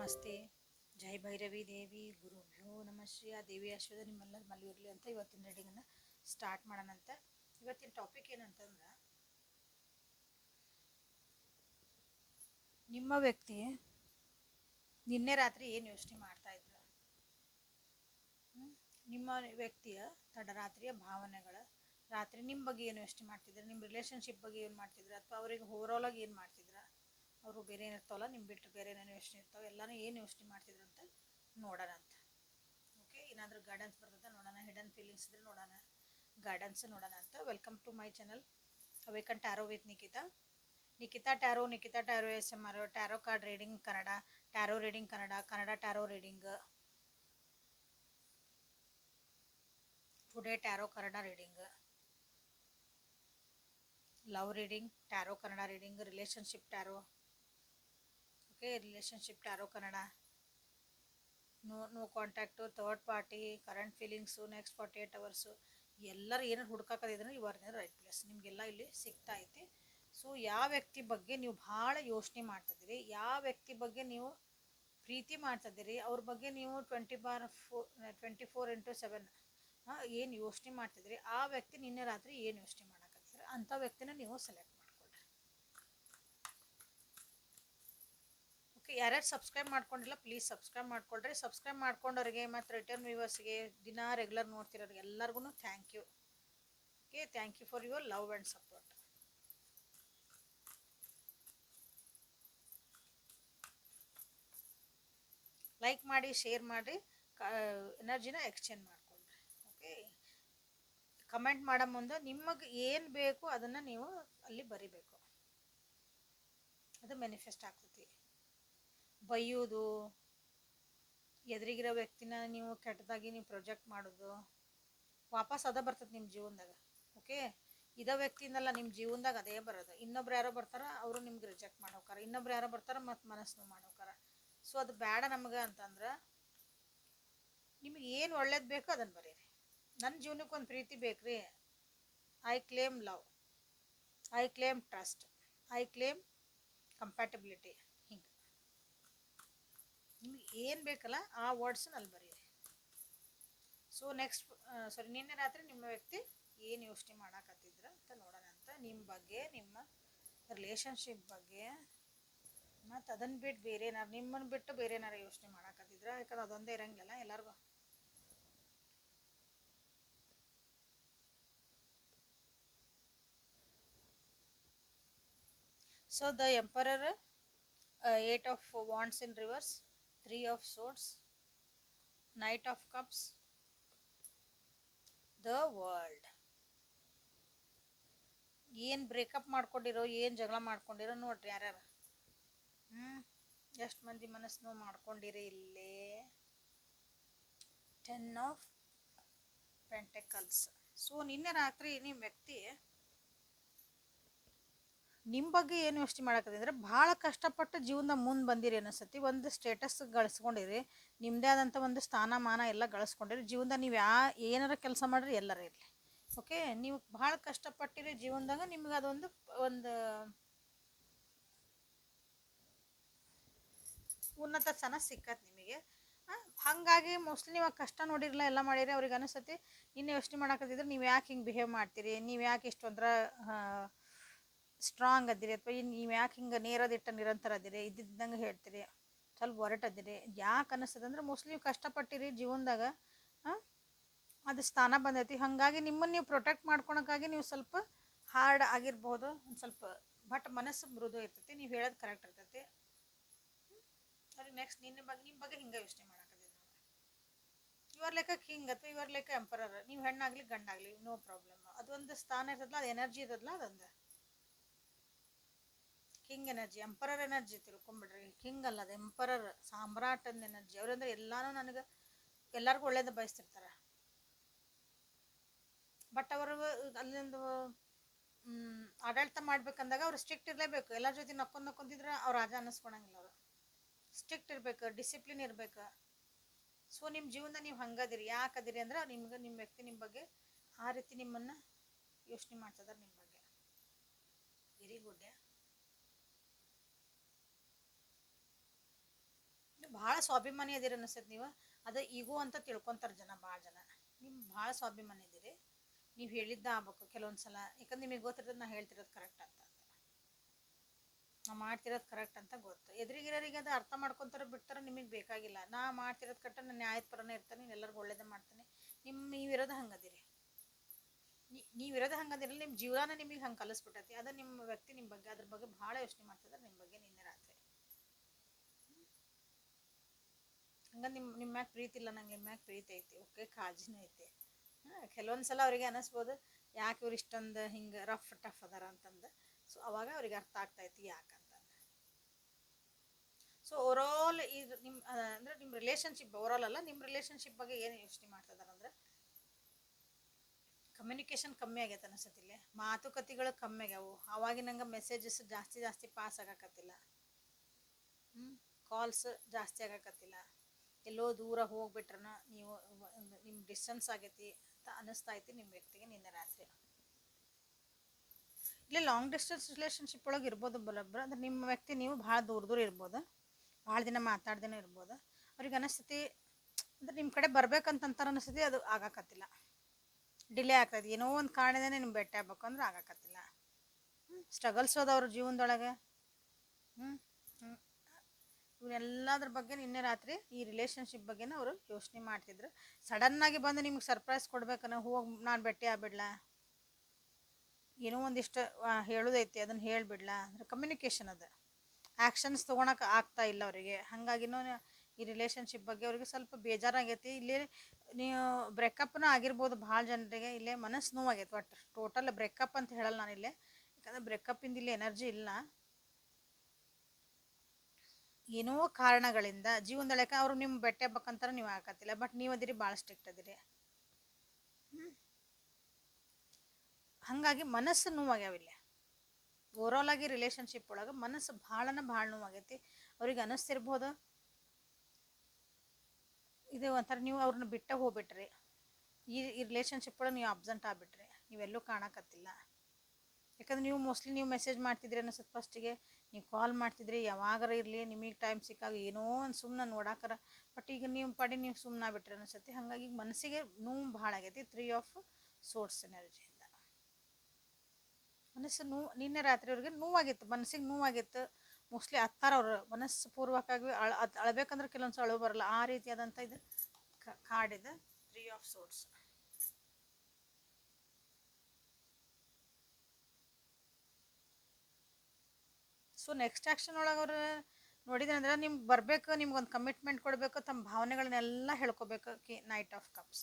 ನಮಸ್ತೆ. ಜೈ ಭೈರವಿ ದೇವಿ, ಗುರುಭ್ಯೋ ನಮಶ್ರೀ ಆ ದೇವಿ ಆಶೀರ್ವಾದ ನಿಮ್ಮೆಲ್ಲರ ಮಲ್ಲಿ ಇರಲಿ ಅಂತ ಇವತ್ತಿನ ರೀಡಿಂಗನ್ನು ಸ್ಟಾರ್ಟ್ ಮಾಡೋಣ ಅಂತ. ಇವತ್ತಿನ ಟಾಪಿಕ್ ಏನಂತಂದ್ರೆ, ನಿಮ್ಮ ವ್ಯಕ್ತಿ ನಿನ್ನೆ ರಾತ್ರಿ ಏನು ಯೋಚನೆ ಮಾಡ್ತಾ ಇದ್ರು? ನಿಮ್ಮ ವ್ಯಕ್ತಿಯ ತಡರಾತ್ರಿಯ ಭಾವನೆಗಳ, ರಾತ್ರಿ ನಿಮ್ಮ ಬಗ್ಗೆ ಏನು ಯೋಚನೆ ಮಾಡ್ತಿದ್ರು? ನಿಮ್ಮ ರಿಲೇಷನ್ಶಿಪ್ ಬಗ್ಗೆ ಏನು ಮಾಡ್ತಿದ್ರು? ಅಥವಾ ಅವ್ರಿಗೆ ಆಲ್ ಆಗಿ ಏನು ಮಾಡ್ತಿದ್ರ? ಅವರು ಬೇರೆ ಏನಿರ್ತಾವಲ್ಲ ನಿಮ್ಮ ಬಿಟ್ಟು ಬೇರೆ ಏನೇನು ಯೋಚನೆ ಇರ್ತಾವೆ, ಎಲ್ಲನೂ ಏನು ಯೋಚನೆ ಮಾಡ್ತಿದ್ರು ಅಂತ ನೋಡೋಣ ಅಂತ. ಓಕೆ ಏನಾದರೂ ಗಾರ್ಡನ್ಸ್ ಬರ್ತದೆ ನೋಡೋಣ ಹಿಡನ್ ಫೀಲಿಂಗ್ಸ್ ಇದ್ರೆ ನೋಡೋಣ. ಗಾರ್ಡನ್ಸ್ ನೋಡೋಣ ಅಂತ. Welcome to my channel Awaken Tarot with Nikita Nikita tarot Nikita tarot S M R tarot card reading Kannada tarot reading Kannada Kannada tarot reading today tarot Kannada reading love reading tarot Kannada reading relationship tarot okay relationship tarot Kannada. No no contact third party current feelings next forty eight hours ಎಲ್ಲರೂ ಏನಾರು ಹುಡ್ಕಾಕದಿದ್ರೆ are right place ನಿಮಗೆಲ್ಲ ಇಲ್ಲಿ ಸಿಗ್ತಾ ಐತಿ. So ಯಾವ ವ್ಯಕ್ತಿ ಬಗ್ಗೆ ನೀವು ಭಾಳ ಯೋಚನೆ ಮಾಡ್ತಿದ್ದೀರಿ? ಯಾವ ವ್ಯಕ್ತಿ ಬಗ್ಗೆ ನೀವು ಪ್ರೀತಿ ಮಾಡ್ತಿದ್ದೀರಿ? ಅವ್ರ ಬಗ್ಗೆ ನೀವು twenty bar four twenty four into seven ಏನು ಯೋಚನೆ ಮಾಡ್ತಿದ್ದೀರಿ? ಆ ವ್ಯಕ್ತಿ ನಿನ್ನೆ ರಾತ್ರಿ ಏನು ಯೋಚನೆ ಮಾಡಕತ್ತಿದ್ರೆ? ಅಂಥ ವ್ಯಕ್ತಿನ ನೀವು ಸೆಲೆಕ್ಟ್ ಮಾಡ್ಕೊಳ್ರಿ ಓಕೆ ಯಾರ್ಯಾರು ಸಬ್ಸ್ಕ್ರೈಬ್ ಮಾಡ್ಕೊಂಡಿಲ್ಲ ಪ್ಲೀಸ್ ಸಬ್ಸ್ಕ್ರೈಬ್ ಮಾಡ್ಕೊಳ್ರಿ. ಸಬ್ಸ್ಕ್ರೈಬ್ ಮಾಡ್ಕೊಂಡವ್ರಿಗೆ ಮತ್ತು ರಿಟರ್ನ್ ವ್ಯೂವರ್ಸ್ಗೆ ದಿನ ರೆಗ್ಯುಲರ್ ನೋಡ್ತಿರೋರಿಗೆ ಎಲ್ಲರಿಗೂ thank you okay thank you for your love and support like ಮಾಡಿ ಶೇರ್ ಮಾಡಿ ಎನರ್ಜಿನ ಎಕ್ಸ್ಚೇಂಜ್ ಮಾಡ್ಕೊಳ್ರಿ. ಓಕೆ ಕಮೆಂಟ್ ಮಾಡೋ ಮುಂದೆ ನಿಮಗೆ ಏನು ಬೇಕು ಅದನ್ನು ನೀವು ಅಲ್ಲಿ ಬರಿಬೇಕು. ಅದು ಮ್ಯಾನಿಫೆಸ್ಟ್ ಆಗ್ತೈತಿ ಬೈಯೋದು. ಎದುರಿಗಿರೋ ವ್ಯಕ್ತಿನ ನೀವು ಕೆಟ್ಟದಾಗಿ ನೀವು ಪ್ರೊಜೆಕ್ಟ್ ಮಾಡೋದು. ವಾಪಸ್ ಅದ ಬರ್ತದೆ ನಿಮ್ಮ ಜೀವನದಾಗ ಓಕೆ ಇದ ವ್ಯಕ್ತಿಯಿಂದಲ್ಲ ನಿಮ್ಮ ಜೀವನದಾಗ ಅದೇ ಬರೋದು. ಇನ್ನೊಬ್ರು ಯಾರೋ ಬರ್ತಾರ, ಅವರು ನಿಮ್ಗೆ ರಿಜೆಕ್ಟ್ ಮಾಡೋಕಾರ ಇನ್ನೊಬ್ರು ಯಾರೋ ಬರ್ತಾರ, ಮತ್ತು ಮನಸ್ಸು ಮಾಡೋಕಾರ ಸೊ ಅದು ಬೇಡ ನಮಗೆ ಅಂತಂದ್ರೆ ನಿಮಗೆ ಏನು ಒಳ್ಳೇದು ಬೇಕೋ ಅದನ್ನು ಬರೀರಿ. ನನ್ನ ಜೀವನಕ್ಕೆ ಒಂದು ಪ್ರೀತಿ ಬೇಕ್ರಿ. I claim love I claim trust I claim compatibility ನಿಮ್ಗೆ ಏನು ಬೇಕಲ್ಲ ಆ ವರ್ಡ್ಸನ್ನ ಅಲ್ಲಿ ಬರೀರಿ. ಸೊ ನೆಕ್ಸ್ಟ್ ಸಾರಿ ನಿನ್ನೆ ರಾತ್ರಿ ನಿಮ್ಮ ವ್ಯಕ್ತಿ ಏನು ಯೋಚನೆ ಮಾಡಾಕತ್ತಿದ್ರ ಅಂತ ನೋಡೋಣ ಅಂತ. ನಿಮ್ಮ ಬಗ್ಗೆ, ನಿಮ್ಮ ರಿಲೇಷನ್ಶಿಪ್ ಬಗ್ಗೆ, ಮತ್ತು ಅದನ್ನು ಬಿಟ್ಟು ಬೇರೆ ಏನಾರು ನಿಮ್ಮನ್ನು ಬಿಟ್ಟು ಬೇರೆ ಏನಾರು ಯೋಚನೆ ಮಾಡಾಕತ್ತಿದ್ರ? ಯಾಕಂದ್ರೆ ಅದೊಂದೇ ಇರಂಗಿಲ್ಲ, ಎಲ್ಲರಿಗೂ. So the emperor eight of wands in in reverse, of of knight of cups the world. ಏನು ಬ್ರೇಕಪ್ ಮಾಡ್ಕೊಂಡಿರೋ ಏನು ಜಗಳ ಮಾಡ್ಕೊಂಡಿರೋ ನೋಡ್ರಿ ಯಾರ್ಯಾರು. ಹ್ಞೂ ಎಷ್ಟು ಮಂದಿ ಮನಸ್ಸು ಮಾಡ್ಕೊಂಡಿರಿ ಇಲ್ಲೇ. ಟೆನ್ ಆಫ್ ಪೆಂಟೆಕಲ್ಸ್ ಸೊ ನಿನ್ನೆ ರಾತ್ರಿ ನಿಮ್ಮ ವ್ಯಕ್ತಿ ನಿಮ್ಮ ಬಗ್ಗೆ ಏನು ಯೋಚನೆ ಮಾಡಕತ್ತಿದ್ರೆ ಭಾಳ ಕಷ್ಟಪಟ್ಟು ಜೀವನದ ಮುಂದೆ ಬಂದಿರಿ ಅನಿಸ್ತತಿ ಒಂದು ಸ್ಟೇಟಸ್ ಗಳಿಸ್ಕೊಂಡಿರಿ. ನಿಮ್ಮದೇ ಆದಂಥ ಒಂದು ಸ್ಥಾನಮಾನ ಎಲ್ಲ ಗಳಿಸ್ಕೊಂಡಿರಿ. ಜೀವನದ ನೀವು ಯಾ, ಏನಾರ ಕೆಲಸ ಮಾಡ್ರಿ ಎಲ್ಲರ ಇರಲಿ. ಓಕೆ ನೀವು ಭಾಳ ಕಷ್ಟಪಟ್ಟಿರಿ ಜೀವನದಾಗ, ನಿಮ್ಗೆ ಅದೊಂದು ಒಂದು ಉನ್ನತ ಸ್ಥಾನ ಸಿಕ್ಕತ್ತೆ ನಿಮಗೆ ಹಾಗಾಗಿ ಮೋಸ್ಟ್ಲಿ ನೀವು ಕಷ್ಟ ನೋಡಿರಲ್ಲ ಎಲ್ಲ ಮಾಡಿರಿ, ಅವ್ರಿಗೆ ಅನಿಸ್ತತಿ ಇನ್ನು ಯೋಚನೆ ಮಾಡಕತ್ತಿದ್ರೆ ನೀವು ಯಾಕೆ ಹಿಂಗೆ ಬಿಹೇವ್ ಮಾಡ್ತೀರಿ? ನೀವು ಯಾಕೆ ಇಷ್ಟೊಂಥರ ಸ್ಟ್ರಾಂಗ್ ಅದಿರಿ ಅಥವಾ ನೀವು ಯಾಕೆ ಹಿಂಗೆ ನೇರದಿಟ್ಟ ನಿರಂತರ ಅದಿರಿ ಇದ್ದಿದ್ದಂಗೆ ಹೇಳ್ತೀರಿ. ಸ್ವಲ್ಪ ಹೊರಟದಿರಿ ಯಾಕೆ ಅನ್ನಿಸ್ತದೆ ಅಂದ್ರೆ ಮೋಸ್ಟ್ಲಿ ನೀವು ಕಷ್ಟಪಟ್ಟಿರಿ ಜೀವನದಾಗ ಅದು ಸ್ಥಾನ ಬಂದೈತಿ. ಹಾಗಾಗಿ ನಿಮ್ಮನ್ನು ನೀವು ಪ್ರೊಟೆಕ್ಟ್ ಮಾಡ್ಕೊಳಕ್ಕಾಗಿ ನೀವು ಸ್ವಲ್ಪ ಹಾರ್ಡ್ ಆಗಿರ್ಬೋದು. ಒಂದು ಸ್ವಲ್ಪ ಬಟ್ ಮನಸ್ಸು ಮೃದು ಇರ್ತೈತಿ. ನೀವು ಹೇಳೋದು ಕರೆಕ್ಟ್ ಇರ್ತೈತಿ. ಸರಿ ನೆಕ್ಸ್ಟ್ ನಿನ್ನ ಬಗ್ಗೆ ನಿಮ್ಮ ಬಗ್ಗೆ ಹಿಂಗೆ ಯೋಚನೆ ಮಾಡಕತ್ತಿದ್ದೆ ಇವರ್ ಲೆಕ್ಕ ಕಿಂಗ್ ಅಥವಾ ಇವರ್ ಲೆಕ್ಕ ಎಂಪರರ್ ನೀವು ಹೆಣ್ಣಾಗ್ಲಿ ಗಂಡಾಗ್ಲಿ ನೋ ಪ್ರಾಬ್ಲಮ್ ಅದೊಂದು ಸ್ಥಾನ ಇರ್ತದಲ್ಲ, ಅದು ಎನರ್ಜಿ ಇರ್ತದಲ್ಲ, ಅದೊಂದು. ಕಿಂಗ್ ಎನರ್ಜಿ ಎಂಪರರ್ ಎನರ್ಜಿ ತಿಳ್ಕೊಂಬಿಡ್ರಿ ಕಿಂಗ್ ಅಲ್ಲ, ಅದು ಎಂಪರರ್ ಸಾಮ್ರಾಟದ ಎನರ್ಜಿ ಅವ್ರಂದ್ರೆ ಎಲ್ಲಾನು ನನಗೆ, ಎಲ್ಲರಿಗೂ ಒಳ್ಳೇದು ಬಯಸ್ತಿರ್ತಾರೆ. ಬಟ್ ಅವರು ಅಲ್ಲಿಂದ ಆಡಳಿತ ಮಾಡ್ಬೇಕಂದಾಗ ಅವ್ರು ಸ್ಟ್ರಿಕ್ಟ್ ಇರಲೇಬೇಕು. ಎಲ್ಲರ ಜೊತೆ ನಕ್ಕೊಂಡ್ ನಕ್ಕೊಂತಿದ್ರೆ ಅವ್ರು ರಾಜ ಅನ್ನಿಸ್ಕೊಳಂಗಿಲ್ಲ ಅವರು. ಸ್ಟ್ರಿಕ್ಟ್ ಇರ್ಬೇಕು ಡಿಸಿಪ್ಲಿನ್ ಇರಬೇಕು. ಸೊ ನಿಮ್ಮ ಜೀವನ ನೀವು ಹಂಗದಿರಿ. ಯಾಕದಿರಿ ಅಂದ್ರೆ ನಿಮ್ಗೆ ನಿಮ್ಮ ವ್ಯಕ್ತಿ ನಿಮ್ಮ ಬಗ್ಗೆ ಆ ರೀತಿ ನಿಮ್ಮನ್ನು ಯೋಚನೆ ಮಾಡ್ತದ ನಿಮ್ಮ ಬಗ್ಗೆ. ವೆರಿ ಗುಡ್ ಸ್ವಾಭಿಮಾನಿ ಅದಿರ ಅನಿಸ್ತೈತೆ ನೀವು. ಅದು ಈಗೂ ಅಂತ ತಿಳ್ಕೊತಾರೆ ಜನ, ಭಾಳ ಜನ. ನಿಮ್ಮ ಭಾಳ ಸ್ವಾಭಿಮಾನಿ ಇದೀರಿ ನೀವು ಹೇಳಿದ್ದ ಆಗ್ಬೇಕು ಕೆಲವೊಂದು ಸಲ ಯಾಕಂದ್ರೆ ನಿಮಗೆ ಗೊತ್ತಿರೋದು ನಾ ಹೇಳ್ತಿರೋದು ಕರೆಕ್ಟ್ ಅಂತ. ನಾ ಮಾಡ್ತಿರೋದು ಕರೆಕ್ಟ್ ಅಂತ ಗೊತ್ತು. ಎದುರಿಗಿರೋರಿಗೆ ಅದು ಅರ್ಥ ಮಾಡ್ಕೊತಾರ ಬಿಡ್ತಾರ ನಿಮಗೆ ಬೇಕಾಗಿಲ್ಲ. ನಾ ಮಾಡ್ತಿರೋದು ಕರೆಕ್ಟ್ ನಾನು ನ್ಯಾಯದ ಪರನೇ ಇರ್ತಾನೆ ಎಲ್ಲರಿಗೂ ಒಳ್ಳೇದೇ ಮಾಡ್ತೇನೆ. ನಿಮ್ಮ ನೀವಿರೋದು ಹಂಗದಿರಿ. ನೀವಿರೋದು ಹಂಗದಿರಲ್ಲ ನಿಮ್ಮ ಜೀವನ ನಿಮಗೆ ಹಂಗೆ ಕಲಿಸ್ಬಿಟ್ಟೈತಿ. ಅದು ನಿಮ್ಮ ವ್ಯಕ್ತಿ ನಿಮ್ಮ ಬಗ್ಗೆ, ಅದ್ರ ಬಗ್ಗೆ ಭಾಳ ಯೋಚನೆ ಮಾಡ್ತಿದ್ರೆ ನಿಮ್ಮ ಬಗ್ಗೆ ನಿನ್ನೆ ರಾತ್ರಿ ಹಂಗ ನಿಮ್ಮ ನಿಮ್ಮ ಮ್ಯಾಗ ಪ್ರೀತಿ ಇಲ್ಲ, ನಂಗೆ ನಿಮ್ಮ ಮ್ಯಾಗ ಪ್ರೀತಿ ಐತಿ, ಓಕೆ, ಕಾಳಜಿನೂ ಐತಿ. ಹಾಂ ಕೆಲವೊಂದು ಸಲ ಅವ್ರಿಗೆ ಅನಿಸ್ಬೋದು, ಯಾಕೆ ಇವ್ರು ಇಷ್ಟೊಂದು ಹಿಂಗೆ ರಫ್ ಟಫ್ ಅದಾರ ಅಂತಂದು. ಸೊ ಅವಾಗ ಅವ್ರಿಗೆ ಅರ್ಥ ಆಗ್ತೈತಿ ಯಾಕಂತಂದು ಸೊ ಓವರಾಲ್ ಇದು ನಿಮ್ಮ ಅಂದ್ರೆ ನಿಮ್ಮ ರಿಲೇಷನ್ಶಿಪ್ ಓವರಾಲ್ ಅಲ್ಲ ನಿಮ್ಮ ರಿಲೇಷನ್ಶಿಪ್ ಬಗ್ಗೆ ಏನು ಯೋಚನೆ ಮಾಡ್ತಿದಾರೆ ಅಂದ್ರೆ ಕಮ್ಯುನಿಕೇಶನ್ ಕಮ್ಮಿ ಆಗೈತೆ ಅನಿಸತ್ತಿಲ್ಲ ಮಾತುಕತೆಗಳು ಕಮ್ಮಿ ಆಗ್ಯಾವು. ಅವಾಗಿನಂಗೆ ಮೆಸೇಜಸ್ ಜಾಸ್ತಿ ಜಾಸ್ತಿ ಪಾಸ್ ಆಗಕತ್ತಿಲ್ಲ. ಹ್ಞೂ ಕಾಲ್ಸ್ ಜಾಸ್ತಿ ಆಗಕತ್ತಿಲ್ಲ. ಎಲ್ಲೋ ದೂರ ಹೋಗ್ಬಿಟ್ರನ ನೀವು ನಿಮ್ಮ ಡಿಸ್ಟೆನ್ಸ್ ಆಗೈತಿ ಅಂತ ಅನಿಸ್ತಾ ಐತಿ ನಿಮ್ಮ ವ್ಯಕ್ತಿಗೆ ನಿನ್ನೆ ರಾತ್ರಿ. ಇಲ್ಲಿ ಲಾಂಗ್ ಡಿಸ್ಟೆನ್ಸ್ ರಿಲೇಷನ್ಶಿಪ್ ಒಳಗೆ ಇರ್ಬೋದು ಬಲಬ್ರ, ಅಂದ್ರೆ ನಿಮ್ಮ ವ್ಯಕ್ತಿ ನೀವು ಭಾಳ ದೂರ ದೂರ ಇರ್ಬೋದು, ಭಾಳ ದಿನ ಮಾತಾಡ್ದೇನೆ ಇರ್ಬೋದು. ಅವ್ರಿಗೆ ಅನಿಸ್ತೈತಿ, ಅಂದ್ರೆ ನಿಮ್ಮ ಕಡೆ ಬರ್ಬೇಕಂತಂತಾರ ಅನಿಸ್ತೈತಿ, ಅದು ಆಗಾಕತ್ತಿಲ್ಲ. ಡಿಲೇ ಆಗ್ತೈತಿ. ಏನೋ ಒಂದು ಕಾರಣದಿಂದ ನಿಮ್ಗೆ ಭೇಟಿ ಆಗ್ಬೇಕು ಅಂದ್ರೆ ಆಗಾಕತ್ತಿಲ್ಲ. ಸ್ಟ್ರಗಲ್ಸ್ ಅದ ಅವ್ರ ಜೀವನದೊಳಗೆ. ಹ್ಞೂ ಇವನ್ನೆಲ್ಲದ್ರ ಬಗ್ಗೆ ನಿನ್ನೆ ರಾತ್ರಿ ಈ ರಿಲೇಷನ್ಶಿಪ್ ಬಗ್ಗೆನ ಅವರು ಯೋಚನೆ ಮಾಡ್ತಿದ್ರು. ಸಡನ್ನಾಗಿ ಬಂದು ನಿಮ್ಗೆ ಸರ್ಪ್ರೈಸ್ ಕೊಡ್ಬೇಕನ್ನ ಹೋಗಿ ನಾನು ಭೇಟಿ ಆಗ್ಬಿಡ್ಲಾ? ಏನೋ ಒಂದಿಷ್ಟು ಹೇಳೋದೈತಿ ಅದನ್ನು ಹೇಳಿಬಿಡ್ಲಾ? ಅಂದ್ರೆ ಕಮ್ಯುನಿಕೇಷನ್ ಅದು. ಆ್ಯಕ್ಷನ್ಸ್ ತೊಗೊಳಕ್ಕೆ ಆಗ್ತಾ ಇಲ್ಲ ಅವರಿಗೆ. ಹಾಗಾಗಿನೂ ಈ ರಿಲೇಷನ್ಶಿಪ್ ಬಗ್ಗೆ ಅವ್ರಿಗೆ ಸ್ವಲ್ಪ ಬೇಜಾರಾಗೈತಿ. ಇಲ್ಲಿ ನೀವು ಬ್ರೇಕಪ್ನ ಆಗಿರ್ಬೋದು ಭಾಳ ಜನರಿಗೆ, ಇಲ್ಲೇ ಮನಸ್ಸು ನೋವಾಗೈತೆ. ಒಟ್ಟು ಟೋಟಲ್ ಬ್ರೇಕಪ್ ಅಂತ ಹೇಳಲ್ಲ ನಾನು ಇಲ್ಲೇ ಯಾಕಂದ್ರೆ ಬ್ರೇಕಪ್ಪಿಂದ ಇಲ್ಲಿ ಎನರ್ಜಿ ಇಲ್ಲ. ಏನೋ ಕಾರಣಗಳಿಂದ ಜೀವನದೊಳಗೆ ಅವ್ರು ನಿಮ್ಮ ಬೆಟ್ಟೆ ಆಗ್ಬೇಕಂತಾರ ನೀವು ಹಾಕತ್ತಿಲ್ಲ ಬಟ್ ನೀವು ಅದಿರಿ ಭಾಳ ಸ್ಟ್ರಿಕ್ಟ್ ಅದಿರಿ. ಹಂಗಾಗಿ ಮನಸ್ಸು ನೋವಾಗ್ಯಾವ ಇಲ್ಲಿ ಓವರಾಲ್ ಆಗಿ ರಿಲೇಷನ್ಶಿಪ್ ಒಳಗೆ ಮನಸ್ಸು ಭಾಳನ ಭಾಳ ನೋವಾಗೈತಿ. ಅವ್ರಿಗೆ ಅನಿಸ್ತಿರ್ಬೋದು. ಇದು ಒಂಥರ ನೀವು ಅವ್ರನ್ನ ಬಿಟ್ಟ ಹೋಗ್ಬಿಟ್ರಿ. ಈ ಈ ರಿಲೇಷನ್ಶಿಪ್ ಒಳಗೆ ನೀವು ಅಬ್ಸೆಂಟ್ ಆಗ್ಬಿಟ್ರಿ. ನೀವೆಲ್ಲೂ ಕಾಣಕತ್ತಿಲ್ಲ. ಯಾಕಂದ್ರೆ ನೀವು ಮೋಸ್ಟ್ಲಿ ನೀವು ಮೆಸೇಜ್ ಮಾಡ್ತಿದ್ರಿ ಅನ್ಸುತ್ತೆ ಫಸ್ಟಿಗೆ ನೀವು ಕಾಲ್ ಮಾಡ್ತಿದ್ರಿ, ಯಾವಾಗಾರ ಇರಲಿ, ನಿಮಗೆ ಟೈಮ್ ಸಿಕ್ಕಾಗ ಏನೋ ಒಂದು ಸುಮ್ಮನೆ ನೋಡಾಕರ. ಬಟ್ ಈಗ ನೀವು ಪಡಿ, ನೀವು ಸುಮ್ಮನೆ ಬಿಟ್ಟರೆ ಅನಿಸುತ್ತೆ. ಹಾಗಾಗಿ ಮನಸ್ಸಿಗೆ ನೋವು ಭಾಳ ಆಗೈತಿ. ತ್ರೀ ಆಫ್ ಸೋರ್ಸ್ ಎನರ್ಜಿಯಿಂದ ಮನಸ್ಸು ನೋವು, ನಿನ್ನೆ ರಾತ್ರಿ ಅವ್ರಿಗೆ ನೋವಾಗಿತ್ತು. ಮನಸ್ಸಿಗೆ ನೋವಾಗಿತ್ತು. ಮೋಸ್ಟ್ಲಿ ಹತ್ತಾರ ಅವರು. ಮನಸ್ಸು ಪೂರ್ವಕವಾಗಿ ಅಳ ಅಳಬೇಕಂದ್ರೆ ಕೆಲವೊಂದು ಅಳು ಬರಲ್ಲ. ಆ ರೀತಿಯಾದಂಥ ಇದು ಕಾರ್ಡ್ ಇದೆ. Three of swords so next action ಒಳಗೆ ಅವ್ರು ನೋಡಿದ್ರೆ ನಿಮ್ಗೆ ಬರಬೇಕು, ನಿಮ್ಗೆ ಒಂದು ಕಮಿಟ್ಮೆಂಟ್ ಕೊಡಬೇಕು ತಮ್ಮ ಭಾವನೆಗಳನ್ನೆಲ್ಲ ಹೇಳ್ಕೊಬೇಕು ಕಿ knight of cups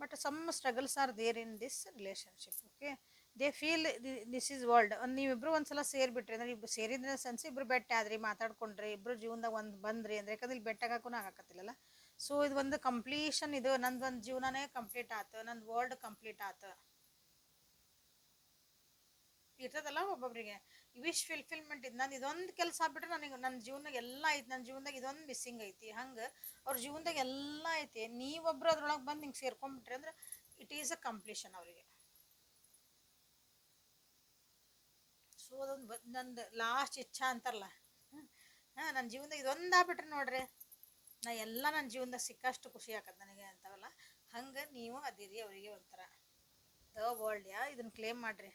but some struggles are there in this relationship okay they feel this is world ಒಂದು ನೀವಿಬ್ರು ಒಂದ್ಸಲ ಸೇರಿಬಿಟ್ರಿ ಅಂದ್ರೆ ಇಬ್ರು ಸೇರಿದ್ರೆ ಸೆನ್ಸ್ ಇಬ್ರು ಬೆಟ್ಟ ಆದ್ರಿ, ಮಾತಾಡ್ಕೊಂಡ್ರಿ ಇಬ್ಬರು ಜೀವನದಾಗ ಒಂದು ಬಂದ್ರಿ ಅಂದ್ರೆ ಯಾಕಂದ್ರೆ ಇಲ್ಲಿ ಬೆಟ್ಟಾಗಕ್ಕೂ ಆಗಕತ್ತಿಲ್ಲಲ್ಲ ಸೊ ಇದು ಒಂದು ಕಂಪ್ಲೀಷನ್ ಇದು. ನಂದು ಒಂದು ಜೀವನನೇ ಕಂಪ್ಲೀಟ್ ಆತು. ನಂದು ವರ್ಲ್ಡ್ ಕಂಪ್ಲೀಟ್ ಆತು. ಇರ್ತದಲ್ಲ ಒಬ್ಬೊಬ್ಬರಿಗೆ ವಿಶ್ ಫಿಲ್ಫಿಲ್ಮೆಂಟ್ ಇದು ನಾನು ಇದೊಂದು ಕೆಲಸ ಆಗ್ಬಿಟ್ರೆ ನನಗೆ ನನ್ನ ಜೀವನದಾಗ ಎಲ್ಲ ಐತಿ ನನ್ನ ಜೀವನದಾಗ ಇದೊಂದು ಮಿಸ್ಸಿಂಗ್ ಐತಿ. ಹಂಗೆ ಅವ್ರ ಜೀವನದಾಗ ಎಲ್ಲ ಐತಿ. ನೀವೊಬ್ರು ಅದ್ರೊಳಗೆ ಬಂದು ಹಿಂಗೆ ಸೇರ್ಕೊಂಡ್ಬಿಟ್ರಿ ಅಂದ್ರೆ ಇಟ್ ಈಸ್ ಅ ಕಂಪ್ಲೀಷನ್ ಅವರಿಗೆ. ಸೊ ಅದೊಂದು ನಂದು ಲಾಸ್ಟ್ ಇಚ್ಛಾ ಅಂತಾರಲ್ಲ. ಹಾಂ ನನ್ನ ಜೀವನದಾಗ ಇದೊಂದು ಆಗ್ಬಿಟ್ರೆ ನೋಡ್ರಿ, ನಾ ಎಲ್ಲ ನನ್ನ ಜೀವನದಾಗ ಸಿಕ್ಕಷ್ಟು ಖುಷಿ ಆಗತ್ತೆ ನನಗೆ ಅಂತವಲ್ಲ. ಹಂಗೆ ನೀವು ಅದಿರಿ ಅವರಿಗೆ ಒಂಥರ. ದ ವರ್ಲ್ಡ್ ಯಾ? ಇದನ್ನ ಕ್ಲೇಮ್ ಮಾಡ್ರಿ.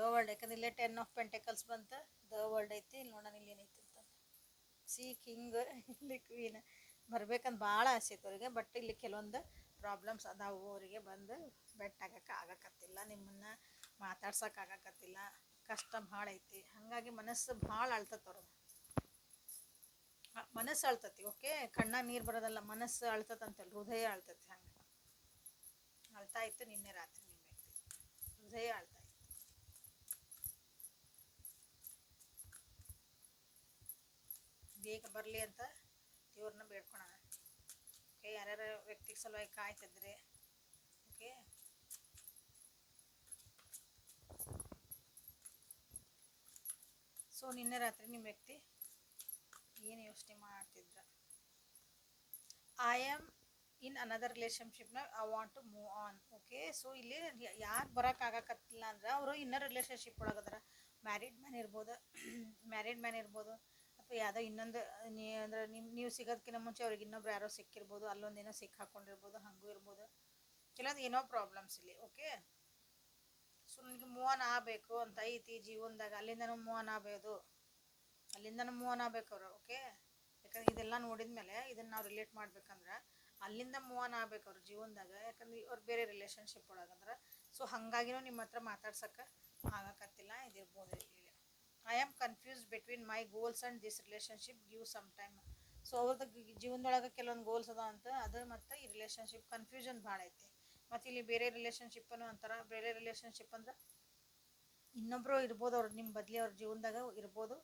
ದ ವರ್ಲ್ಡ್ ಯಾಕಂದ್ರೆ ಇಲ್ಲೇ ಟೆನ್ ಆಫ್ ಪೆಂಟೆಕಲ್ಸ್ ಬಂತ. ದ ವರ್ಲ್ಡ್ ಐತಿ, ಇಲ್ಲಿ ನೋಡೋಣ ಇಲ್ಲಿ ಏನೈತಿ ಅಂತ. ಸಿ ಕಿಂಗ್ ಇಲ್ಲಿ ಕ್ವೀನ್ ಬರ್ಬೇಕಂತ ಭಾಳ ಆಸೆ ಐತೆ ಅವರಿಗೆ ಬಟ್ ಇಲ್ಲಿ ಕೆಲವೊಂದು ಪ್ರಾಬ್ಲಮ್ಸ್ ಅದಾವು ಅವರಿಗೆ ಬಂದು ಬೆಟ್ ಆಗಕ್ಕೆ ಆಗಕತ್ತಿಲ್ಲ. ನಿಮ್ಮನ್ನ ಮಾತಾಡ್ಸಕ್ಕೆ ಆಗಕತ್ತಿಲ್ಲ. ಕಷ್ಟ ಭಾಳ ಐತಿ. ಹಾಗಾಗಿ ಮನಸ್ಸು ಭಾಳ ಅಳ್ತತ್ ಅವ್ರದ್ದು. ಮನಸ್ಸು ಅಳ್ತತಿ ಓಕೆ ಕಣ್ಣ ನೀರು ಬರೋದಲ್ಲ, ಮನಸ್ಸು ಅಳ್ತತ್ ಅಂತೇಳಿ, ಹೃದಯ ಅಳ್ತತಿ ಹಂಗೆ. ಅಳ್ತಾ ಇತ್ತು ನಿನ್ನೆ ರಾತ್ರಿ ನಿಮ್ಮ ಹೃದಯ ಅಳ್ತಾ ಇತ್ತು ಬೇಗ ಬರಲಿ ಅಂತ ದೇವ್ರನ್ನ ಬೇಡ್ಕೊಳೋಣ. ಓಕೆ, ಯಾರ್ಯಾರ ವ್ಯಕ್ತಿ ಸಲುವಾಗಿ ಕಾಯ್ತಿದ್ರೆ, ಓಕೆ? ಸೊ, ನಿನ್ನೆ ರಾತ್ರಿ ನಿಮ್ಮ ವ್ಯಕ್ತಿ ಏನು ಯೋಚನೆ ಮಾಡ್ತಿದ್ರ? I am in another ರಿಲೇಷನ್ಶಿಪ್ನ I want to move on okay, so, ಇಲ್ಲಿ ಯಾಕೆ ಬರೋಕೆ ಆಗಕತ್ತಿಲ್ಲ ಅಂದ್ರೆ, ಅವರು ಇನ್ನರ್ ರಿಲೇಷನ್ಶಿಪ್ ಒಳಗದಾರ. ಮ್ಯಾರಿಡ್ ಮ್ಯಾನ್ ಇರ್ಬೋದು ಮ್ಯಾರಿಡ್ ಮ್ಯಾನ್ ಇರ್ಬೋದು ಯಾವುದೋ ಇನ್ನೊಂದು, ನೀ ಅಂದ್ರೆ ನಿಮ್ಮ ನೀವು ಸಿಗೋದಕ್ಕಿಂತ ಮುಂಚೆ ಅವ್ರಿಗೆ ಇನ್ನೊಬ್ರು ಯಾರೋ ಸಿಕ್ಕಿರ್ಬೋದು, ಅಲ್ಲೊಂದೇನೋ ಸಿಕ್ ಹಾಕೊಂಡಿರ್ಬೋದು, ಹಾಗೂ ಇರ್ಬೋದು. ಕೆಲವೊಂದು ಏನೋ ಪ್ರಾಬ್ಲಮ್ಸ್ ಇಲ್ಲಿ ಓಕೆ ಸೊ ನನಗೆ ಮೂವ್ ಆನ್ ಆಗಬೇಕು ಅಂತ ಐತಿ ಜೀವನದಾಗ, ಅಲ್ಲಿಂದನೂ ಮೂವ್ ಆನ್ ಆಗ್ಬೋದು. ಅಲ್ಲಿಂದನೂ ಮೂವ್ ಆನ್ ಆಗ್ಬೇಕು ಅವ್ರು ಓಕೆ ಯಾಕಂದ್ರೆ ಇದೆಲ್ಲ ನೋಡಿದ್ಮೇಲೆ ಇದನ್ನ ನಾವು ರಿಲೇಟ್ ಮಾಡ್ಬೇಕಂದ್ರೆ ಅಲ್ಲಿಂದ ಮೂವ್ ಆನ್ ಆಗ್ಬೇಕು ಅವ್ರ ಜೀವನದಾಗ, ಯಾಕಂದ್ರೆ ಅವ್ರು ಬೇರೆ ರಿಲೇಷನ್ಶಿಪ್ ಒಳಗಂದ್ರೆ. ಸೊ ಹಾಗಾಗಿನೂ ನಿಮ್ಮ ಹತ್ರ ಮಾತಾಡ್ಸಕ್ಕೆ ಆಗಕತ್ತಿಲ್ಲ, ಇದಿರ್ಬೋದು ಇಲ್ಲಿ I am confused between my goals and this relationship give some time so ಅವ್ರದ್ದು ಜೀವನದೊಳಗೆ ಕೆಲವೊಂದು ಗೋಲ್ಸ್ ಅದ ಅಂತ, ಅದು ಮತ್ತು ಈ ರಿಲೇಷನ್ಶಿಪ್ ಕನ್ಫ್ಯೂಷನ್ ಭಾಳ ಐತಿ. ಮತ್ತು ಇಲ್ಲಿ ಬೇರೆ ರಿಲೇಷನ್ಶಿಪ್ಪನ್ನು ಅಂತಾರೆ, ಬೇರೆ ರಿಲೇಷನ್ಶಿಪ್ ಅಂದ್ರೆ ಇನ್ನೊಬ್ಬರು ಇರ್ಬೋದು ಅವ್ರು ನಿಮ್ಮ ಬದಲಿ ಅವ್ರ ಜೀವನದಾಗ ಇರ್ಬೋದು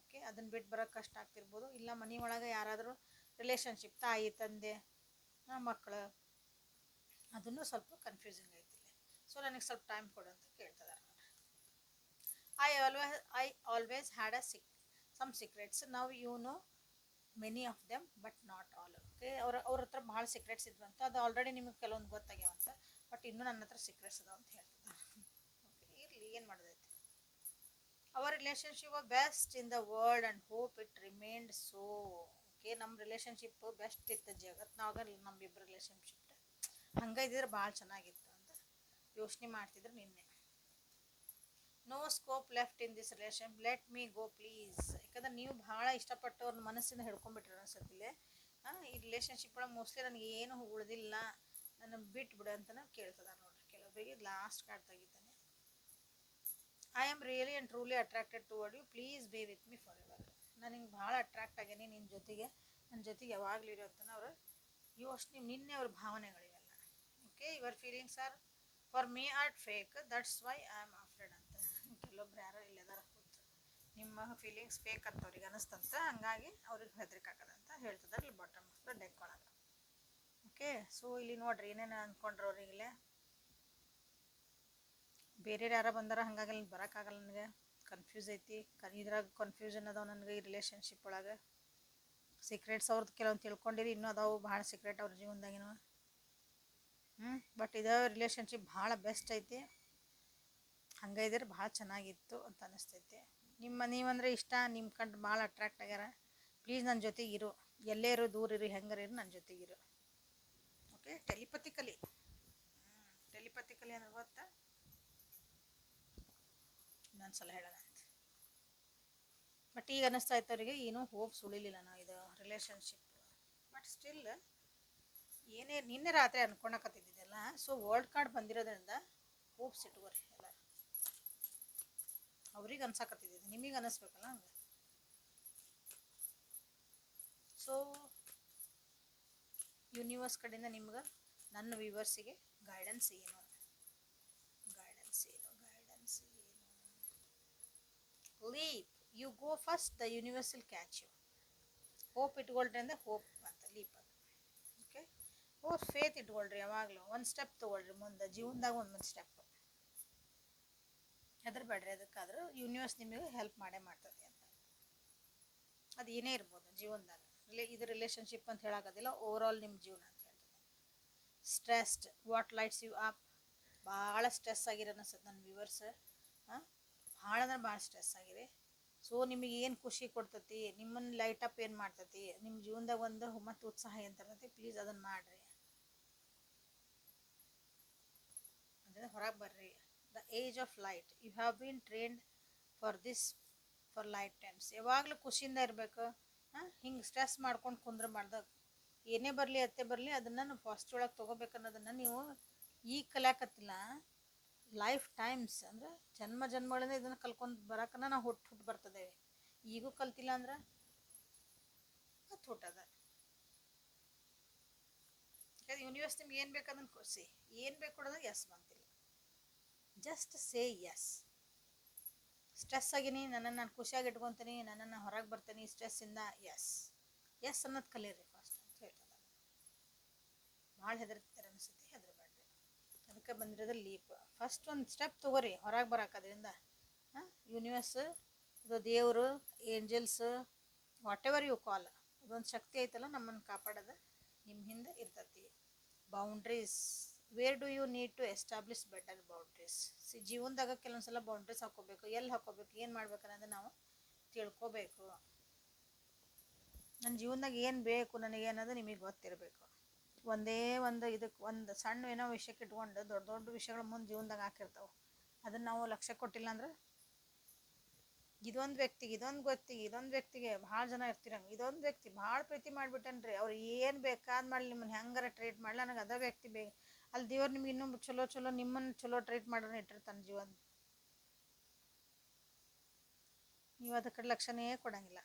ಓಕೆ ಅದನ್ನ ಬಿಟ್ಟು ಬರೋಕ್ಕೆ ಕಷ್ಟ ಆಗ್ತಿರ್ಬೋದು. ಇಲ್ಲ ಮನೆ ಒಳಗೆ ಯಾರಾದರೂ ರಿಲೇಷನ್ಶಿಪ್ ತಾಯಿ, ತಂದೆ ಮಕ್ಕಳು ಅದನ್ನು ಸ್ವಲ್ಪ ಕನ್ಫ್ಯೂಸಿಂಗ್ ಐತಿ ಇಲ್ಲಿ. ಸೊ ನನಗೆ ಸ್ವಲ್ಪ ಟೈಮ್ ಕೊಡು ಅಂತ ಕೇಳ್ತಿದ್ದಾರೆ I always I always had a sick some secrets ನಾವು you know many of them but not all okay ಅವ್ರ ಅವ್ರ ಹತ್ರ ಭಾಳ ಸೀಕ್ರೆಟ್ಸ್ ಇದ್ವಂತ ಅದು ಆಲ್ರೆಡಿ ನಿಮಗೆ ಕೆಲವೊಂದು ಗೊತ್ತಾಗ್ಯಾವಂತ ಬಟ್ ಇನ್ನೂ ನನ್ನ ಹತ್ರ ಸೀಕ್ರೆಟ್ಸ್ ಅದಾವ ಅಂತ ಹೇಳ್ತಿದ್ದಾರೆ ಓಕೆ ಇರಲಿ, ಏನು ಮಾಡೋದೈತಿ? Our relationship best in the world and hope it remained so okay ನಮ್ಮ ರಿಲೇಷನ್ಶಿಪ್ ಬೆಸ್ಟ್ ಇತ್ತು ಜಗತ್ನಾಗ ನಮ್ಮಿಬ್ಬರ ರಿಲೇಷನ್ಶಿಪ್ ಹಂಗೆ ಇದ್ದಿದ್ರೆ ಭಾಳ ಚೆನ್ನಾಗಿತ್ತು ಅಂತ ಯೋಚನೆ ಮಾಡ್ತಿದ್ರು ನಿನ್ನೆ. No scope left in this relation let me go please ಯಾಕಂದ್ರೆ ನೀವು ಭಾಳ ಇಷ್ಟಪಟ್ಟು ಅವ್ರ ಮನಸ್ಸಿಂದ ಹಿಡ್ಕೊಂಡ್ಬಿಟ್ರಿ ಅನ್ಸತ್ತಿಲ್ಲ ಈ ರಿಲೇಷನ್ಶಿಪ್ ಒಳಗೆ ಮೋಸ್ಟ್ಲಿ ನನಗೆ ಏನು ಉಳಿದಿಲ್ಲ. ನನ್ನ ಬಿಟ್ಟು ಬಿಡು ಅಂತಲೇ ಕೇಳ್ತದ ನೋಡ್ರಿ ಕೆಲವೊಬ್ಬರಿಗೆ last card ತೆಗಿತಾನೆ. I am really and truly attracted toward you please be with me forever ನಾನು ಹಿಂಗೆ ಭಾಳ ಅಟ್ರಾಕ್ಟ್ ಆಗೇನಿ ನಿನ್ನ ಜೊತೆಗೆ. ನನ್ನ ಜೊತೆಗೆ ಯಾವಾಗಲೂ ಅಂತ ಅವ್ರ. ಯೋಚನೆ ನಿನ್ನೆ ಅವ್ರ ಭಾವನೆಗಳಿವೆಲ್ಲ okay your feelings are for me are fake that's why I am ಕೆಲವೊಬ್ರು ಯಾರೋ ಇಲ್ಲದಾರ ಕೂತು ನಿಮ್ಮ ಫೀಲಿಂಗ್ಸ್ ಫೇಕ್ ಅಂತ ಅವ್ರಿಗೆ ಅನಿಸ್ತಂತ ಹಂಗಾಗಿ ಅವ್ರಿಗೆ ಹೆದರಿಕೆ ಹೇಳ್ತಿದ್ದಾರೆ ಇಲ್ಲಿ ಬಾಟಮ್ ಡೆಕ್ ಒಳಗೆ. ಓಕೆ ಸೊ ಇಲ್ಲಿ ನೋಡ್ರಿ ಏನೇನು ಅಂದ್ಕೊಂಡ್ರು ಅವ್ರಿಗಿಲ್ಲೇ ಬೇರೆ ಯಾರ ಬಂದಾರ, ಹಂಗಾಗಿ ಅಲ್ಲಿ ಬರೋಕ್ಕಾಗಲ್ಲ ನನಗೆ. ಕನ್ಫ್ಯೂಸ್ ಐತಿ. ಇದ್ರಾಗ ಕನ್ಫ್ಯೂಷನ್ ಅದಾವ ನನಗೆ ಈ ರಿಲೇಷನ್ಶಿಪ್ ಒಳಗೆ. ಸೀಕ್ರೆಟ್ಸ್ ಅವ್ರದ್ದು ಕೆಲವೊಂದು ತಿಳ್ಕೊಂಡಿರಿ, ಇನ್ನೂ ಅದಾವು ಭಾಳ ಸೀಕ್ರೆಟ್ ಅವ್ರ ಜೀವನದಾಗಿನೂ. ಹ್ಞೂ ಬಟ್ ಇದು ರಿಲೇಷನ್ಶಿಪ್ ಭಾಳ ಬೆಸ್ಟ್ ಐತಿ. ಹಂಗೆ ಇದ್ರೆ ಭಾಳ ಚೆನ್ನಾಗಿತ್ತು ಅಂತ ಅನಿಸ್ತೈತಿ. ನಿಮ್ಮ ನೀವಂದ್ರೆ ಇಷ್ಟ ನಿಮ್ಮ ಕಂಡು ಭಾಳ ಅಟ್ರಾಕ್ಟ್ ಆಗ್ಯಾರ. ಪ್ಲೀಸ್ ನನ್ನ ಜೊತೆಗೆ ಇರು. ಎಲ್ಲೇ ಇರು, ದೂರ ಇರು ಹೆಂಗಾರ ಇರು ನನ್ನ ಜೊತೆಗಿರು ಓಕೆ ಟೆಲಿಪತಿಕಲಿ ಟೆಲಿಪತಿಕಲಿ ಅಂದ್ರೆ ಗೊತ್ತಾ? ಇನ್ನೊಂದ್ಸಲ ಹೇಳೋಣ ಅಂತ ಬಟ್ ಈಗ ಅನ್ನಿಸ್ತಾ ಇತ್ತು ಅವರಿಗೆ, ಏನೂ ಹೋಪ್ ಸುಳಿಲಿಲ್ಲ ನಾವು ಇದು ರಿಲೇಷನ್ಶಿಪ್ ಬಟ್ ಸ್ಟಿಲ್ ಏನೇ, ನಿನ್ನೆ ರಾತ್ರಿ ಅನ್ಕೊಳಕತ್ತಿದ್ದೆಲ್ಲ ಸೊ ವರ್ಲ್ಡ್ ಕಾರ್ಡ್ ಬಂದಿರೋದ್ರಿಂದ ಹೋಪ್ಸ್ ಇಟ್ಕೋರಿ ಅವ್ರಿಗೆ ಅನ್ಸಾಕತ್ತಿದ್ದು ನಿಮಗೆ ಅನ್ನಿಸ್ಬೇಕಲ್ಲ ಹಂಗೆ? ಸೊ ಯೂನಿವರ್ಸ್ ಕಡೆಯಿಂದ ನಿಮ್ಗೆ ನನ್ನ ವ್ಯೂವರ್ಸಿಗೆ ಗೈಡೆನ್ಸ್ ಏನು? ಗೈಡೆನ್ಸ್ ಏನು? ಗೈಡೆನ್ಸ್ ಏನು? Leap you go first the universe will catch you hope ಇಟ್ಕೊಳ್ರಿ ಅಂದ್ರೆ ಹೋಪ್ ಅಂತ ಲೀಪ್ ಅದು ಓಕೆ ಓ ಫೇತ್ ಇಟ್ಕೊಳ್ರಿ ಯಾವಾಗಲೂ. ಒಂದು ಸ್ಟೆಪ್ ತೊಗೊಳ್ರಿ ಮುಂದೆ, ಜೀವನದಾಗ ಒಂದೊಂದು ಸ್ಟೆಪ್ ಹೆದರ್ಬೇಡ್ರಿ ಅದಕ್ಕಾದರೂ ಯೂನಿವರ್ಸ್ ನಿಮಗೆ ಹೆಲ್ಪ್ ಮಾಡೇ ಮಾಡ್ತದೆ ಅಂತ. ಅದು ಏನೇ ಇರ್ಬೋದು ಜೀವನದಾಗ. ರಿಲೇ ಇದು ರಿಲೇಷನ್ಶಿಪ್ ಅಂತ ಹೇಳೋಕ್ಕಾದಿಲ್ಲ ಓವರ್ ಆಲ್ ನಿಮ್ಮ ಜೀವನ ಅಂತ ಹೇಳ್ತದೆ. Stressed what lights you up ಭಾಳ ಸ್ಟ್ರೆಸ್ ಆಗಿರೋ ಅನಿಸುತ್ತೆ ನನ್ನ ವ್ಯೂವರ್ಸ್ ಹಾಂ? ಭಾಳ ಅಂದ್ರೆ ಭಾಳ ಸ್ಟ್ರೆಸ್ ಆಗಿದೆ ಸೊ ನಿಮಗೆ ಏನು ಖುಷಿ ಕೊಡ್ತತಿ? ನಿಮ್ಮನ್ನು ಲೈಟ್ ಅಪ್ ಏನು ಮಾಡ್ತತಿ? ನಿಮ್ಮ ಜೀವನದಾಗ ಒಂದು ಮತ್ತು ಉತ್ಸಾಹ ಏನು ತರ್ತತಿ? ಪ್ಲೀಸ್ ಅದನ್ನು ಮಾಡಿರಿ. ಅಂದರೆ ಹೊರಗೆ ಬರ್ರಿ. Age of light you have been trained for this for lifetimes ಯಾವಾಗಲೂ ಖುಷಿಯಿಂದ ಇರಬೇಕು. ಹಾಂ, ಹಿಂಗೆ ಸ್ಟ್ರೆಸ್ ಮಾಡ್ಕೊಂಡು ಕುಂದ್ರಬಾರ್ದು ಏನೇ ಬರಲಿ, ಅತ್ತೆ ಬರಲಿ, ಅದನ್ನು ನಾವು ಪಾಸಿಟಿವ್ ಒಳಗೆ ತೊಗೋಬೇಕನ್ನೋದನ್ನು ನೀವು ಈಗ ಕಲಿಯಾಕತ್ತಿಲ್ಲ. ಲೈಫ್ ಟೈಮ್ಸ್ ಅಂದ್ರೆ ಜನ್ಮ ಜನ್ಮಗಳಿಂದ ಇದನ್ನು ಕಲ್ಕೊಂಡು ಬರೋಕನ್ನ ನಾವು ಹುಟ್ಟು ಹುಟ್ಟು ಬರ್ತದೇವೆ. ಈಗೂ ಕಲ್ತಿಲ್ಲ ಅಂದ್ರೆ ಅದು. ಹುಟ್ಟದ ಯೂನಿವರ್ಸ್ ನಿಮ್ಗೆ ಏನು ಬೇಕು ಅದನ್ನು ಕೊಡಿಸಿ. ಏನು ಬೇಕು ಕೊಡೋದು ಎಸ್ ಬಂತಿಲ್ಲ. ಜಸ್ಟ್ ಸೇ ಎಸ್ ಸ್ಟ್ರೆಸ್ ಆಗಿನಿ, ನನ್ನನ್ನು ನಾನು ಖುಷಿಯಾಗಿ ಇಟ್ಕೊತೀನಿ, ನನ್ನನ್ನು ಹೊರಗೆ ಬರ್ತೀನಿ ಸ್ಟ್ರೆಸ್ಸಿಂದ ಎಸ್ ಎಸ್ ಅನ್ನೋದು ಕಲೀರಿ ಫಸ್ಟ್ ಅಂತ ಹೇಳ್ತದೆ ಭಾಳ ಹೆದರ್ತಾರೆ ಅನಿಸುತ್ತೆ, ಹೆದರಬೇಡ್ರಿ. ಅದಕ್ಕೆ ಬಂದಿರೋದು ಲೀಪ್ ಫಸ್ಟ್ ಒಂದು ಸ್ಟೆಪ್ ತೊಗೋರಿ, ಹೊರಗೆ ಬರೋಕ್ಕದ್ರಿಂದ ಅದರಿಂದ ಯೂನಿವರ್ಸ್ ಇದು ದೇವರು angels whatever you call ಅದೊಂದು ಶಕ್ತಿ ಐತಲ್ಲ ನಮ್ಮನ್ನು ಕಾಪಾಡೋದು ನಿಮ್ಮ ಹಿಂದೆ ಇರ್ತೈತಿ. Boundaries where do you need to establish better boundaries C ಜೀವನದಾಗ ಕೆಲವೊಂದು ಸಲ ಬೌಂಡ್ರೀಸ್ ಹಾಕೋಬೇಕು. ಎಲ್ಲಿ ಹಾಕೋಬೇಕು? ಏನು ಮಾಡ್ಬೇಕು ಅನ್ನೋದು ನಾವು ತಿಳ್ಕೊಬೇಕು. ನನ್ನ ಜೀವನದಾಗ ಏನು ಬೇಕು ನನಗೆ ಅನ್ನೋದು ನಿಮಗೆ ಗೊತ್ತಿರಬೇಕು. ಒಂದೇ ಒಂದು ಇದಕ್ಕೆ ಒಂದು ಸಣ್ಣ ಏನೋ ವಿಷಯಕ್ಕೆ ಇಟ್ಕೊಂಡು ದೊಡ್ಡ ದೊಡ್ಡ ವಿಷಯಗಳು ಮುಂದೆ ಜೀವನದಾಗ ಹಾಕಿರ್ತಾವೆ. ಅದನ್ನು ನಾವು ಲಕ್ಷ್ಯ ಕೊಟ್ಟಿಲ್ಲ ಅಂದ್ರೆ ಇದೊಂದು ವ್ಯಕ್ತಿಗೆ ಇದೊಂದು ವ್ಯಕ್ತಿಗೆ ಇದೊಂದು ವ್ಯಕ್ತಿಗೆ ಭಾಳ ಜನ ಇರ್ತೀರಂಗೆ. ಇದೊಂದು ವ್ಯಕ್ತಿ ಭಾಳ ಪ್ರೀತಿ ಮಾಡಿಬಿಟ್ಟನ್ರಿ. ಅವ್ರು ಏನು ಬೇಕಾದ ಮಾಡಲಿ, ನಿಮ್ಮನ್ನು ಹೆಂಗಾರ ಟ್ರೀಟ್ ಮಾಡಲಿ. ನನಗೆ ಅದೇ ವ್ಯಕ್ತಿ ಬೇ ಅಲ್ಲಿ ದೇವ್ರು ನಿಮ್ಗೆ ಇನ್ನೂ ಚಲೋ ಚಲೋ ನಿಮ್ಮನ್ನು ಚಲೋ ಟ್ರೀಟ್ ಮಾಡೋಣ ಇಟ್ಟಿರ್ತಾನೆ ಜೀವನ ನೀವು ಅದ ಕಡೆ ಲಕ್ಷಣೇ ಕೊಡಂಗಿಲ್ಲ.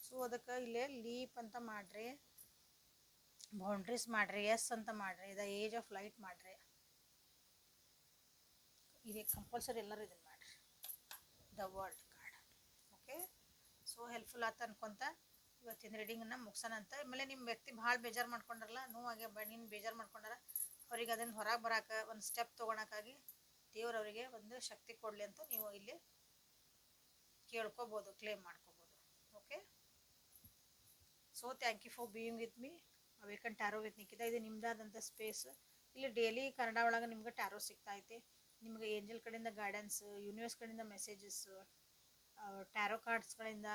ಸೊ ಅದಕ್ಕೆ ಇಲ್ಲೇ ಲೀಪ್ ಅಂತ ಮಾಡ್ರಿ. ಬೌಂಡ್ರೀಸ್ ಮಾಡ್ರಿ. ಎಸ್ ಅಂತ ಮಾಡ್ರಿ. ದ ಏಜ್ ಆಫ್ ಲೈಟ್ ಮಾಡ್ರಿ. ಇದೇ ಕಂಪಲ್ಸರಿ ಎಲ್ಲರೂ ಇದನ್ನು ಮಾಡ್ರಿ. The world card okay so helpful ಆತ ಅನ್ಕೊಂತ ಇವತ್ತಿನ ರೀಡಿಂಗನ್ನು ಮುಗಿಸೋಣ ಅಂತ ಆಮೇಲೆ ನಿಮ್ಮ ವ್ಯಕ್ತಿ ಭಾಳ ಬೇಜಾರು ಮಾಡ್ಕೊಂಡ್ರಲ್ಲ? ನೋವಾಗೆ ಬ ನೀನು ಬೇಜಾರು ಮಾಡ್ಕೊಂಡಾರ? ಅವ್ರಿಗೆ ಅದನ್ನು ಹೊರಗೆ ಬರಾಕ, ಒಂದು ಸ್ಟೆಪ್ ತೊಗೊಳಕ್ಕಾಗಿ ದೇವರವರಿಗೆ ಒಂದು ಶಕ್ತಿ ಕೊಡಲಿ ಅಂತ ನೀವು ಇಲ್ಲಿ ಕೇಳ್ಕೊಬೋದು ಕ್ಲೇಮ್ ಮಾಡ್ಕೋಬೋದು. Okay so thank you for being with me Awaken Tarot with ನಿಕ್ಕಿದ ಇದು ನಿಮ್ಮದಾದಂಥ ಸ್ಪೇಸ್ ಇಲ್ಲಿ ಡೈಲಿ ಕನ್ನಡ ಒಳಗೆ ನಿಮ್ಗೆ ಟ್ಯಾರೋ ಸಿಗ್ತಾ ಐತಿ. ನಿಮ್ಗೆ ಏಂಜಲ್ ಕಡೆಯಿಂದ ಗೈಡೆನ್ಸ್ ಯೂನಿವರ್ಸ್ ಕಡೆಯಿಂದ ಮೆಸೇಜಸ್ ಟ್ಯಾರೋ ಕಾರ್ಡ್ಸ್ಗಳಿಂದ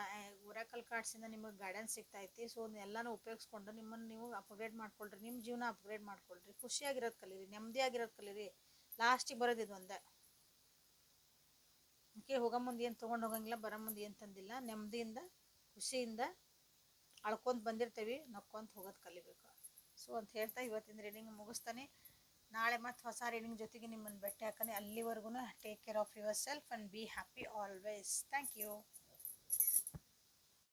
ಒರಾಕಲ್ ಕಾರ್ಡ್ಸಿಂದ ನಿಮಗೆ ಗೈಡೆನ್ಸ್ ಸಿಗ್ತಾ ಐತಿ ಸೊ ಎಲ್ಲನೂ ಉಪಯೋಗಿಸ್ಕೊಂಡು ನಿಮ್ಮನ್ನು ನೀವು ಅಪ್ಗ್ರೇಡ್ ಮಾಡ್ಕೊಳ್ರಿ. ನಿಮ್ಮ ಜೀವನ ಅಪ್ಗ್ರೇಡ್ ಮಾಡ್ಕೊಳ್ರಿ. ಖುಷಿಯಾಗಿರೋದು ಕಲೀರಿ, ನೆಮ್ಮದಿಯಾಗಿರೋದು ಕಲೀರಿ. ಲಾಸ್ಟಿಗೆ ಬರೋದು ಇದು ಒಂದೇ. ಓಕೆ ಹೋಗೋ ಮುಂದೆ ಏನು ತೊಗೊಂಡು ಹೋಗಂಗಿಲ್ಲ, ಬರೋ ಮುಂದೆ ಏನು ತಂದಿಲ್ಲ. ನೆಮ್ಮದಿಯಿಂದ, ಖುಷಿಯಿಂದ ಅಳ್ಕೊಂತ ಬಂದಿರ್ತೀವಿ, ನಕ್ಕೊಂತ ಹೋಗೋದು ಕಲಿಬೇಕು. ಸೊ ಅಂತ ಹೇಳ್ತಾ ಇವತ್ತಿನ ರೀಡಿಂಗ್ ಮುಗಿಸ್ತಾನೆ. ನಾಳೆ ಮತ್ತೆ ಹೊಸ ರೀಡಿಂಗ್ ಜೊತೆಗೆ ನಿಮ್ಮನ್ನು ಭೇಟಿ ಹಾಕೋಣ ಅಲ್ಲಿವರೆಗೂ take care of yourself and be happy always thank you